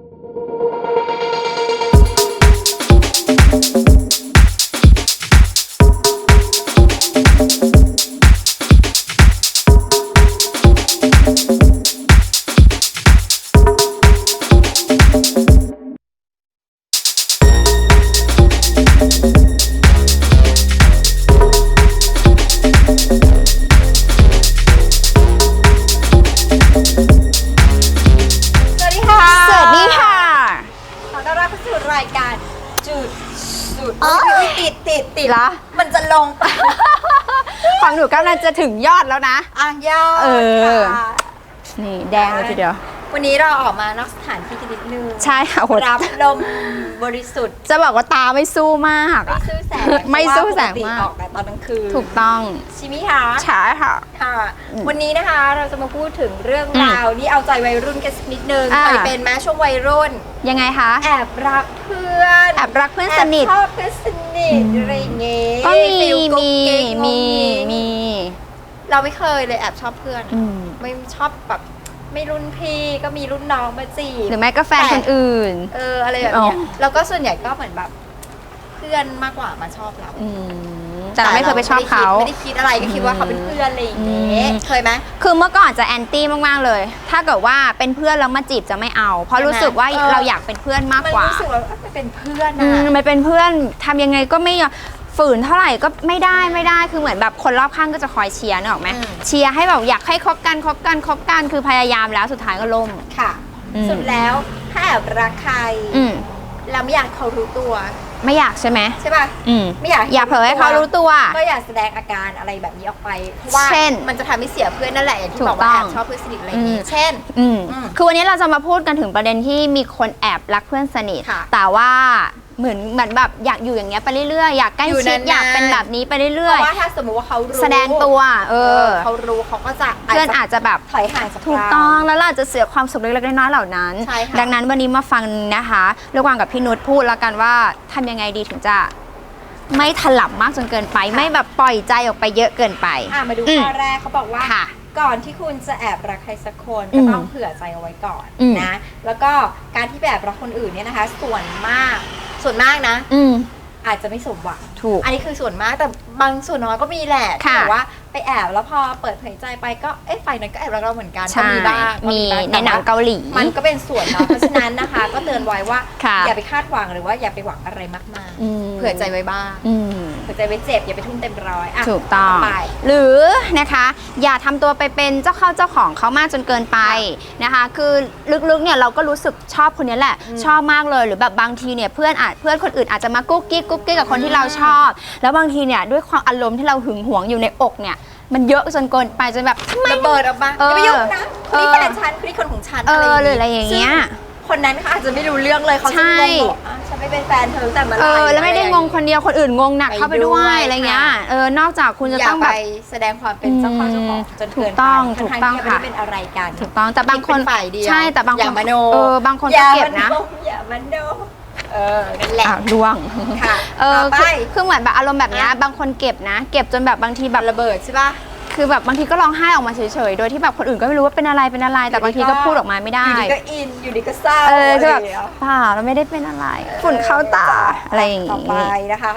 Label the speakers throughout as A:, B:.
A: ส
B: จะถึงยอดแล้วนะ
A: อะยอด
B: เออ
A: ค่ะ
B: นี่แดงเลยทีเดียว
A: วันนี้เราออกมานอกสถานที่กันนิดนึง
B: ใช่ค่ะโห
A: รับลมบริสุทธิ์
B: จะบอกว่าตาไม่สู้มาก
A: ไม่
B: อะ
A: สู้แสง
B: ไม่สู้แสง
A: เพระว่ปติ
B: มาก
A: ออกแต่ตอนกลางคืน
B: ถูกต้อง
A: ใชิมิคะ
B: ใช่ค่ะ
A: ค่ะ
B: อืม
A: วันนี้นะคะเราจะมาพูดถึงเรื่อง
B: อืม
A: ราวนี่เอาใจวัยรุ่นกันสักนิดนึง
B: อ่า
A: เคยเป็นไหมช่วงวัยรุ่น
B: ยังไงคะ
A: แอบรักเพื่อน
B: แอบรักเพื่อนสนิท
A: แอบชอบเพื่อนสนิทอะไรอย่างเงี้ย
B: ก็มี
A: ฟิลกุ๊
B: มี
A: กิ๊ก
B: มี
A: งุ้งงิ้ง
B: มี
A: เราไม่เคยเลยแอบชอบเพื่อน
B: อืม
A: ไม่ชอบแบบไม่รุ่นพี่ก็มีรุ่นน้องมาจีบ
B: หรือไม่ก็แฟน
A: แต่
B: คนอื่น
A: เอออะไรแบบเนี้ย
B: อ๋อ
A: แล้วก็ส่วนใหญ่ก็เหมือนแบบเพื่อนมากกว่ามาชอบเรา
B: อืมแต่เราไม่เคยไปชอบเขา
A: ไม่ได้คิดอะไรก็คิดว่าเขาเป็นเพื่อนอะไรอย่างเงี้ย
B: อืม
A: เคยไหม
B: คือเมื่อก่อนจะแอนตี้มากๆเลย ถ้าเกิดว่าเป็นเพื่อนแล้วมาจีบจะไม่เอา เพราะ
A: ใช่ไหม
B: รู้สึกว่า
A: เออ
B: เราอยากเป็นเพื่อนมาก
A: มัน
B: กว่า
A: รู้สึกว่าเอ้ยมันเป็นเพื่อน
B: อื
A: อะ
B: มมันเป็นเพื่อนทำยังไงก็ไม่ยอม ฝืนเท่าไหร่ก็ไม่ได้ไม่ได้คือเหมือนแบบคนรอบข้างก็จะคอยเชียร์นึกออกไหม
A: อืม
B: เชียร์ให้แบบอยากให้คบกันคบกันคบกันคือพยายามแล้วสุดท้ายก็ล่ม
A: ค่ะ
B: อืม
A: สุดแล้วถ้าแอบรักใคร
B: อืม
A: เราไม่อยากเขารู้ตัว
B: ไม่อยากใช่ไหม
A: ใช่ป่ะ
B: อืม
A: ไม่อยาก
B: อย่าเผลอให้เขารู้ตัว
A: ก็อย่าแสดงอาการอะไรแบบนี้ออกไปเพราะว่า
B: เช่น
A: มันจะทำให้เสียเพื่อนนั่นแหละอย่างที่
B: ถู
A: บ
B: ก
A: อกว่า
B: ต้
A: แอ
B: อง
A: บชอบเพื่อนสนิทอะไรอย่างนี้
B: อืม
A: เช่น
B: อืม
A: อืม
B: คือวันนี้เราจะมาพูดกันถึงประเด็นที่มีคนแอบรักเพื่อนสนิท
A: ค่ะ
B: แต่ว่าเหมือนเหมือนแบบอยากอยู่อย่างเงี้ยไปเรื่อยๆอยากใกล้
A: อยู่
B: ชิด
A: นานๆ
B: อยากเป็นแบบนี้ไป
A: เพ
B: เรื่อย
A: ราะว่าถ้าสมมติว่าเขารู้
B: ๆ แสดงตัวเออ
A: เขารู้เขาก็จะ
B: เพื่อนอาจจะแบบ
A: ถอยห่างจาก
B: ถูก
A: เรา
B: ต้องแล้วเราจะเสียความสุขเล็กๆน้อยๆเหล่านั้น
A: ใช่ค่ะ
B: ดังนั้นวันนี้มาฟังนะคะเรื่องวางกับพี่นุชพูดแล้วกันว่าทำยังไงดีถึงจะไม่ถลับมากจนเกินไป ไม่แบบปล่อยใจออกไปเยอะเกินไป
A: อะมาดู
B: อืม
A: ข้อแรกเขาบอกว่า
B: ค่ะ
A: ก่อนที่คุณจะแอบรักใครสักคน
B: อื
A: ก็
B: ม
A: ต้องเผื่อใจเอาไว้ก่อน
B: อืม
A: นะ แล้วก็การที่ไปแอบรักคนอื่นเนี่ยนะคะ ส่วนมากส่วนมากนะ
B: อืม
A: อาจจะไม่สมหวัง
B: ถูก
A: อันนี้คือส่วนมากแต่บางส่วนน้อยก็มีแหละที่
B: ค่ะ
A: แบบว่า ไปแอบแล้วพอเปิดเผยใจไปก็เอ๊ะฝ่ายนั้นก็แอบรักเราเหมือนกันก็
B: ใช่
A: มีบ้างก็
B: มี
A: บ้าง
B: ในหนัง
A: แต่ว่
B: เกาหลี
A: มันก็เป็นส่วนเนาะ เพราะฉะนั้นนะคะ ก็เตือนไว้ว่า
B: ค่ะ
A: อย่าไปคาดหวังหรือว่าอย่าไปหวังอะไรมากมาย
B: อืม
A: เผื่อใจไว้บ้าง
B: อืม
A: เผื่อใจไว้เจ็บอย่าไปทุ่มเต็มร้อยอะ
B: ถูกต้อง
A: ไป
B: หรือนะคะอย่าทำตัวไปเป็นเจ้าเข้าเจ้าของเขามากจนเกินไปนะคะ คือลึกๆเนี่ยเราก็รู้สึกชอบคนนี้แหละ
A: อืม
B: ชอบมากเลยหรือแบบบางทีเนี่ยเพื่อนอาจเพื่อนคนอื่นอาจจะมากุ๊กกิ๊กกุ๊กกิ๊กกับคนที่
A: อืม
B: เราชอบ แล้วบางทีเนี่ยด้วยความอารมณ์ที่เราหึงหวงอยู่ในอกเนี่ย มันเยอะจนเกินไปจนแบบทำไม
A: ระเบิดออกมา
B: เออ
A: อย่าไปยุ่งนะคนนี้
B: เออ
A: แฟนฉันคนนี้คนของฉัน
B: เออ
A: อะไร
B: หรืออะไรอย่างเงี้ย
A: ซึ่คนนั้นเขาอาจจะไม่รู้เรื่องเลยเขาจะ
B: ใช่
A: งงบอกอะฉันไม่เป็นแฟนเธอตั้งแต่เมื่อไห
B: เอ
A: ร่
B: อแล้วไม่ได้งงคนเดียวคนอื่นงงหนัก
A: ไป
B: เข้าไปด้วย
A: ด้วย
B: อะไรเงี้ย
A: ค่ะ
B: เออนอกจากคุณจะ
A: อย่า
B: ต้อง
A: ไป
B: แบบ
A: แสดงความเป็นเจ้าข้าเจ้าของจน
B: ถู
A: เกิ
B: ก
A: นไป
B: ต้อง
A: ทั้
B: ถูก
A: ๆ
B: ต้อง
A: ที่ยังไม่
B: ค่ะ
A: ได้เป็นอะไรกัน
B: ถูกต้องแต่บางคน
A: เป็นฝ่ายเดียว
B: ใช่แต่บางคน
A: อย่ามโน
B: เออบางคน
A: อย่า
B: ก็เก็บนะ
A: มโอย่ามันโน เออนั่นแหละ
B: อ้าวล่วง
A: ค่ะ
B: เออ
A: ต่อไป
B: คือคือเหมือนแบบอารมณ์แบบเนี้ย
A: อะ
B: บางคนเก็บนะ เก็บจนแบบบางทีแบบ
A: ระเบิดใช่ป่ะ
B: คือแบบบางทีก็ร้องไห้ออกมาเฉยๆ โดยที่แบบคนอื่นก็ไม่รู้ว่าเป็นอะไรเป็นอะไร แต่บางทีก็พูดออกมาไม่
A: อ
B: ได้
A: ยู่ดีก็อิน อยู่ดีก็เศร้า
B: เออคือแบบะ
A: ไรย่างเงี้ย
B: เปล่าเราไม่ได้เป็นอะไร ฝุ่นเข้าตาอะไรอย่าง
A: ต่อ
B: งี้
A: ไปนะคะ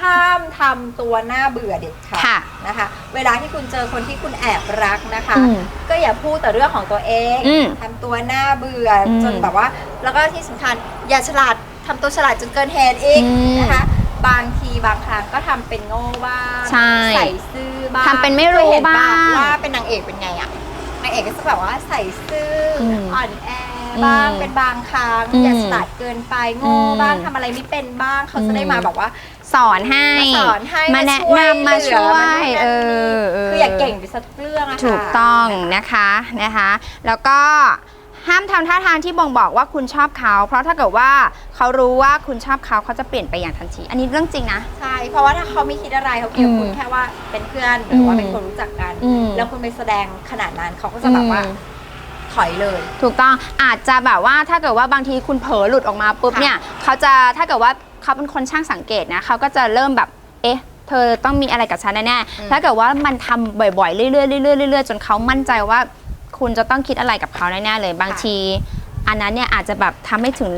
A: ห้ามทำตัวหน้าเบื่อเด็ดขาด
B: ค่ะ
A: นะคะ เวลาที่คุณเจอคนที่คุณแอบรักนะคะ
B: อืม
A: ก็อย่าพูดแต่เรื่องของตัวเอง
B: อืม
A: ทำตัวหน้าเบื่ออ
B: ม
A: จนแบบว่า แล้วก็ที่สำคัญอย่าฉลาด ทำตัวฉลาดจนเกินเหตุอีก
B: อืม
A: นะคะ บางทีบางครั้งก็ทำเป็นโง่บ้าง
B: ใช่
A: ใส่ซื่อบ้าง
B: ทำเป็นไม่รู้
A: คยห็นปะ
B: บ้าง
A: ว่าเป็นนางเอกเป็นไงอะนางเอกก็จะแบบว่าใส่ซื่ออ
B: ม
A: อ่อนแอบ้าง
B: อืม
A: เป็นบางครั้ง
B: อืม
A: อย่าฉลาดเกินไปโง่
B: อืม
A: บ้างทำอะไรไม่เป็นบ้างเขาจะได้
B: อืม
A: มาแบบว่า
B: สอนให้
A: มาสอนให้
B: มาแนะ
A: ช่วย
B: นำมาช่วย
A: เหลือมา
B: เอ
A: นู่นนั่นนี่
B: อเออ
A: คืออย่าเก่งไปซะทุกเรื่องอะค่ะ
B: ถูกต้องนะคะนะคะ แล้วก็ ห้ามทำท่าทางที่บ่งบอกว่าคุณชอบเขา เพราะถ้าเกิดว่าเขารู้ว่าคุณชอบเขาเขาจะเปลี่ยนไปอย่างทันที อันนี้เรื่องจริงนะ
A: ใช่ เพราะว่าถ้าเขาไม่คิดอะไรเขาคิดว่าคุณ
B: อืม
A: แค่ว่าเป็นเพื่อนหรือว่า
B: อืม
A: เป็นคนรู้จักกัน
B: อืม
A: แล้วคุณไปแสดงขนาดนั้นเขาก็จะแบบว่า
B: อืม
A: ถอยเลย
B: ถูกต้องอาจจะแบบว่าถ้าเกิดว่าบางทีคุณเผลอหลุดออกมาปุ๊บ
A: ค่ะ
B: เนี่ยเขาจะถ้าเกิดว่าเขาเป็นคนช่างสังเกตนะเขาก็จะเริ่มแบบเอ๊ะ เธอต้องมีอะไรกับฉันแน่ๆถ้าเกิดว่ามันทำบ่อยๆเรื่อยๆเรื่อยๆเรื่อยๆจนเขามั่นใจว่า คุณจะต้องคิดอะไรกับเขาแน่ๆเลย บางที อันนั้นเนี่ยอาจจะแบบทำให้ถึง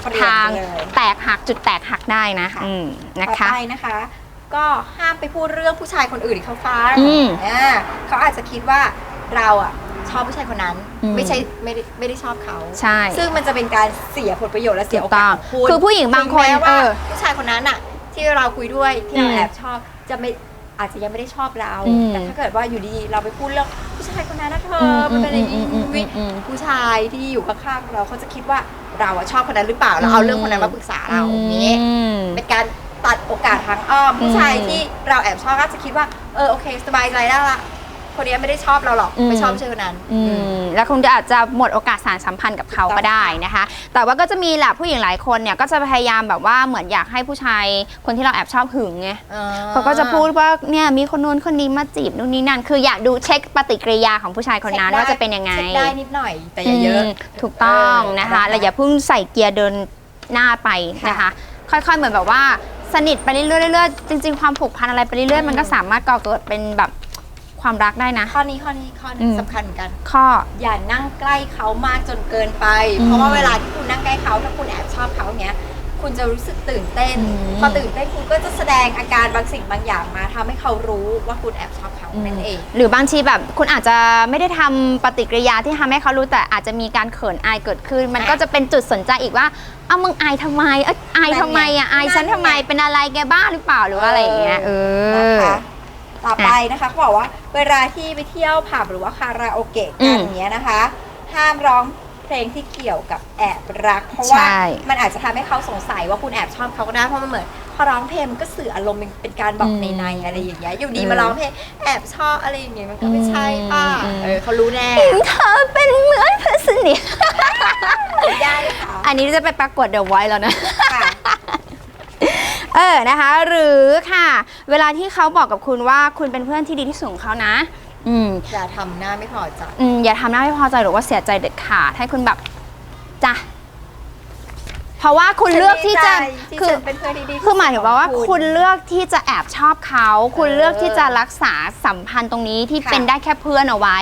A: เปลี่ยน
B: ทาง
A: ไปเลย
B: แตกหักจุดแตกหักได้นะ
A: ค่ะ
B: อืมนะ
A: ต่อ
B: คะ
A: ไปนะคะ ก็ห้ามไปพูดเรื่องผู้ชายคนอื่นให้เขาฟัง
B: อืม
A: อ่าเขาอาจจะคิดว่าเราอะชอบผู้ชายคนนั้น
B: อืม
A: ไม่ใช่ไม่ได้ไม่ได้ชอบเขา
B: ใช่
A: ซึ่งมันจะเป็นการเสียผลประโยชน์และเสียโอกาสของคุณ
B: คือผู้หญิงบางคน
A: ถึแม้
B: เอ
A: ว่า
B: อ
A: ผู้ชายคนนั้นอะ ที่เราคุยด้วยที่เรา
B: อืม
A: แอบชอบจะไม่อาจจะยังไม่ได้ชอบเรา
B: อืม
A: แต่ถ้าเกิดว่าอยู่ดีๆเราไปพูดเรื่อง ผู้ชายคนนั้นนะเธอมันเป็นอย่างนี้
B: อืมอืมอืมอืม
A: ผู้ชายที่อยู่ข้างๆเราเขาจะคิดว่าเราอะชอบคนนั้นหรือเปล่าแล้วเอาเรื่องคนนั้นมาปรึกษาเราอย่างนี้
B: อืม
A: เป็นการตัดโอกาสทางอ้อม ผู้ชายที่เราแอบชอบก็จะคิดว่า เออโอเค สบายใจได้ละ คนนี้ไม่ได้ชอบเราหรอก
B: อืม
A: ไม่ชอบชื่อนั้น
B: อื
A: อืม
B: มแล้วคงจะอาจจะหมดโอกาสสารสัมพันธ์กับเขาก็ได้นะคะ แต่ว่าก็จะมีแหละผู้หญิงหลายคนเนี่ยก็จะพยายามแบบว่าเหมือนอยากให้ผู้ชายคนที่เราแอบชอบหึงไง
A: อ่
B: เขาก็จะพูดว่าเนี่ยมีคนนู้นคนนี้มาจีบนู่นนี่นั่น คืออยากดูเช็คปฏิกิริยาของผู้ชายคนนั้นว่าจะเป็นยังไง
A: เช็คได้นิดหน่อยแต่อย่าเยอะ
B: มถูกต้องนะคะ
A: เออ
B: แล้วอย่าเพิ่งใส่เกียร์เดินหน้าไปนะคะ ค่อยๆเหมือนแบบว่าสนิทไปเรื่อยๆเรื่อยๆจริง ๆ ความผูกพันอะไรไปเรื่อยๆมันก็สามารถก่อเกิดเป็นแบบ ความรักได้นะ
A: ข้อนี้ข้อนี้ข้อ
B: อื
A: นี้
B: ม
A: สำคัญเหมือนกัน
B: ข้อ
A: อย่านั่งใกล้เขามากจนเกินไป
B: อืม
A: เพราะว่าเวลาที่คุณนั่งใกล้เขาถ้าคุณแอบชอบเขาเนี้ย คุณจะรู้สึกตื่นเต้น
B: อืม
A: พอตื่นเต้นคุณก็จะแสดงอาการบางสิ่งบางอย่างมาทำให้เขารู้ว่าคุณแอบชอบเขานั่นเอง
B: หรือบางทีแบบคุณอาจจะไม่ได้ทำปฏิกิริยาที่ทำให้เขารู้แต่อาจจะมีการเขินอายเกิดขึ้น มันก็จะเป็นจุดสนใจอีกว่าเอามึงอายทำไมเอ้ยอายทำไมอะอายฉันทำไมเป็นอะไรแกบ้าหรือเปล่าหรือว่าอะไรอย่างเงี้ยเออ
A: นะคะต่อไปนะคะเขาบอกว่า เวลาที่ไปเที่ยวผับหรือว่าคาราโอเกะ
B: อื
A: กัน
B: ม
A: อย่างเงี้ยนะคะ ห้ามร้องเพลงที่เกี่ยวกับแอบรัก เพราะว่า
B: ใช่
A: มันอาจจะทำให้เขาสงสัยว่าคุณแอบชอบเขาก็ได้เพราะมันเหมือนพอร้องเพลงมันก็สื่ออารมณ์เป็นเป็นการบอกในในๆอะไรอย่างเงี้ยอยู่ดีมาร้องเพลงแอบชอบอะไรอย่างเงี้ยมันก็ไม่ใช่ป่ะเออเขารู้แน่
B: เธอเป็นเหมือนเพื่อนสนิท
A: ไม่ได้ค่ะ
B: อันนี้จะไปประกวดเดอะไวท์แล้วนะ
A: ค่ะ
B: เออนะคะ หรือค่ะ เวลาที่เขาบอกกับคุณว่าคุณเป็นเพื่อนที่ดีที่สุดของเขานะ อืม
A: อย่าทำหน้าไม่พอใจ
B: อืมอย่าทำหน้าไม่พอใจหรือว่าเสียใจเด็ดขาดให้คุณแบบจ้ะ เพราะว่าคุณเลือกที่จะ
A: ที่
B: คือ
A: ฉันเป็นเพื่อนที่ดีที่สุด
B: คือหมายถึงว่าว่า
A: ของ
B: คุณเลือกที่จะแอบชอบเขา คุณ
A: เออ
B: เลือกที่จะรักษาสัมพันธ์ตรงนี้ที่
A: ค่ะ
B: เป็นได้แค่เพื่อนเอาไว้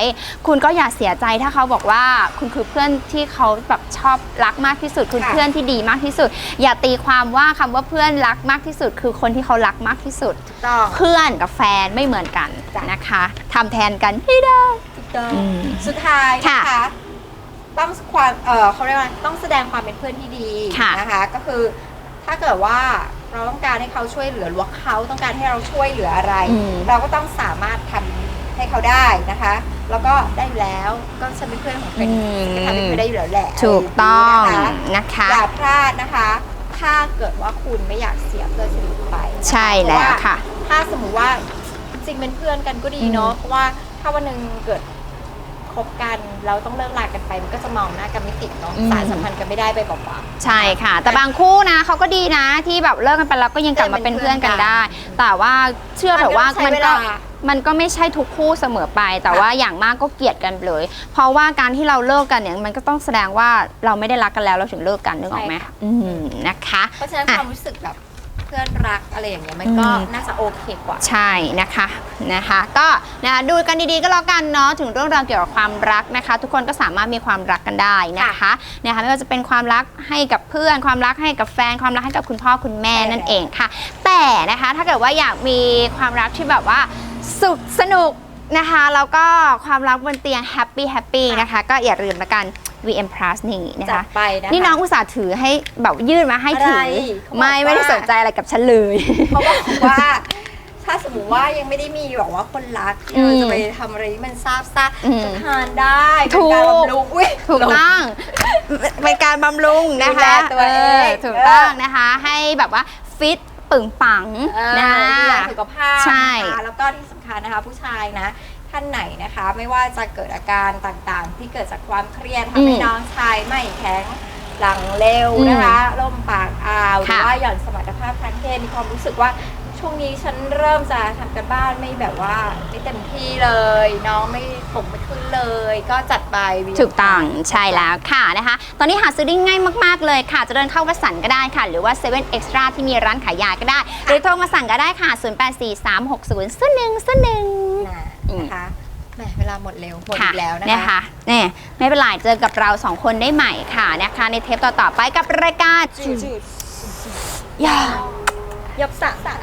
B: คุณก็อย่าเสียใจถ้าเขาบอกว่าคุณคือเพื่อนที่เขาแบบชอบรักมากที่สุด คุณ
A: ค่ะ
B: เพื่อนที่ดีมากที่สุด อย่าตีความว่าคำว่าเพื่อนรักมากที่สุด คือคนที่เขารักมากที่สุด
A: ถูกต้อง
B: เพื่อนกับแฟนไม่เหมือนกัน
A: จ้ะ
B: นะคะทำแทนกันให้ได้
A: ถูกต้อง
B: อืม
A: สุดท้ายนะ
B: ค่ะ
A: คะ ต้องความเออเขาเรียกว่าต้องแสดงความเป็นเพื่อนที่ดี
B: ค่ะ
A: นะคะ ก็คือถ้าเกิดว่าเราต้องการให้เขาช่วยเหลือหรือว่าเขาต้องการให้เราช่วยเหลืออะไร
B: อืม
A: เราก็ต้องสามารถทำให้เขาได้นะคะ แล้วก็ได้อยู่แล้วก็ฉันเป็นเพื่อนของเธอ
B: อืม
A: ก็ทำเป็นเพื่อนได้อยู่แล้วแหละ
B: ถูกต้อง
A: นะคะ
B: นะคะ
A: อย่าพลาดนะคะ ถ้าเกิดว่าคุณไม่อยากเสียเพื่อนสนิทไปนะคะ
B: ใช่แล้ว
A: เพราะา
B: ค่ะ
A: ถ้าสมมุติว่าจริงเป็นเพื่อนกันก็ดีเนาะเพราะว่าถ้าวันหนึ่งเกิด คบกันเราต้องเลิกลากันไปมันก็จะมองหน้ากันไม่ติดเนาะ
B: อืม
A: สารสัมพันธ์กันไม่ได้ไปเปล่า
B: ใช่ค่ะ แต่บางคู่นะเขาก็ดีนะที่แบบเลิกกันไปแล้วก็ยังกลับมาเป็นเพื่อนกันได้ แต่ว่าเชื่อเถอะว่า
A: มั
B: มันน
A: ก็
B: ก็
A: ใช้เวลา
B: มันก็ไม่ใช่ทุกคู่เสมอไป แต่ว่าอย่างมากก็เกลียดกันเลย เพราะว่าการที่เราเลิกกันเนี่ยมันก็ต้องแสดงว่าเราไม่ได้รักกันแล้วเราถึงเลิกกันนึกออกไหม
A: ใช่ค่ะ
B: อืมนะคะ
A: ๆเพราะฉะนั้น
B: อะ
A: ความรู้สึกแบบเพื่อนรักอะไรอย่างเงี้ยมันก็
B: อืม
A: น่าจะโอเคกว่า
B: ใช่นะคะนะคะก็นะคะดูกันดีๆก็แล้วกันเนาะถึงเรื่องราวเกี่ยวกับความรักนะคะ ทุกคนก็สามารถมีความรักกันได้นะคะนะคะไม่ว่าจะเป็นความรักให้กับเพื่อน ความรักให้กับแฟนความรักให้กับคุณพ่อคุณแม่
A: ใช่แล้ว
B: นั่นเองค่ะ แต่นะคะถ้าเกิดว่าอยากมีความรักที่แบบว่าสุขสนุกนะคะแล้วก็ความรักบนเตียงแฮปปี้แฮปปี้นะคะก็อย่าลืมละกัน VM Plus นี่นะ
A: จัด
B: คะ
A: ไปนะคะ
B: นี่น้องอุตส่าห์ถือให้แบบยื่นมาให้ถื
A: อะไร
B: อ
A: เขาบอก
B: ไม่ไม่ได้
A: ว่า
B: สนใจอะไรกับฉันเลย
A: เขาบอกว่า ถ้าสมมติว่ายังไม่ได้มีแบบว่าคนรักที่เรา
B: อืม
A: จะไปทำอะไรที่มันซาบซ่า
B: อืม
A: ก็ทานได้เป็น
B: ถูก
A: การบำรุงอุ้ย
B: ถูกต้องเป็นการบำรุงนะคะ
A: ดูแลตัวเอง
B: ถูกต้องนะคะ ให้แบบว่าฟิตปึงปัง
A: เออ
B: นะ
A: ดูแลสุขภาพ
B: ใช่
A: นะคะแล้วก็ที่สำคัญนะคะ ผู้ชายนะ ท่านไหนนะคะ ไม่ว่าจะเกิดอาการต่างๆ ที่เกิดจากความเครียดทำให้น้องชายไม่แข็งหลังเร็วนะคะล่มปากอ่าวหรือว่าหย่อนสมรรถภาพทางเพศมีความรู้สึกว่าช่วงนี้ฉันเริ่มจะทำกันบ้านไม่แบบว่าไม่เต็มที่เลย น้องไม่ผมไม่ขึ้นเลย ก็จัดไปวี
B: ถูกต้องใช่แล้วค่ะนะคะ ตอนนี้หาซื้อได้ง่ายมาก ๆ เลยค่ะ จะเดินเข้าวัสันก็ได้ค่ะ หรือว่า7 Extra ที่มีร้านขายยาก็ได้ หรือโทรมาสั่งก็ได้ค่ะ 0843600101
A: นะ นะคะแหมเวลาหมดเร็วหมด
B: ค่ะ
A: อีกแล้วนะ
B: นะคะคะเนี่ยไม่เป็นไรเจอกับเราสองคนได้ใหม่ค่ะนะคะในเทปต่อๆไปกับรายการ
A: จืดจืด
B: ยา
A: ยบสะค่ะ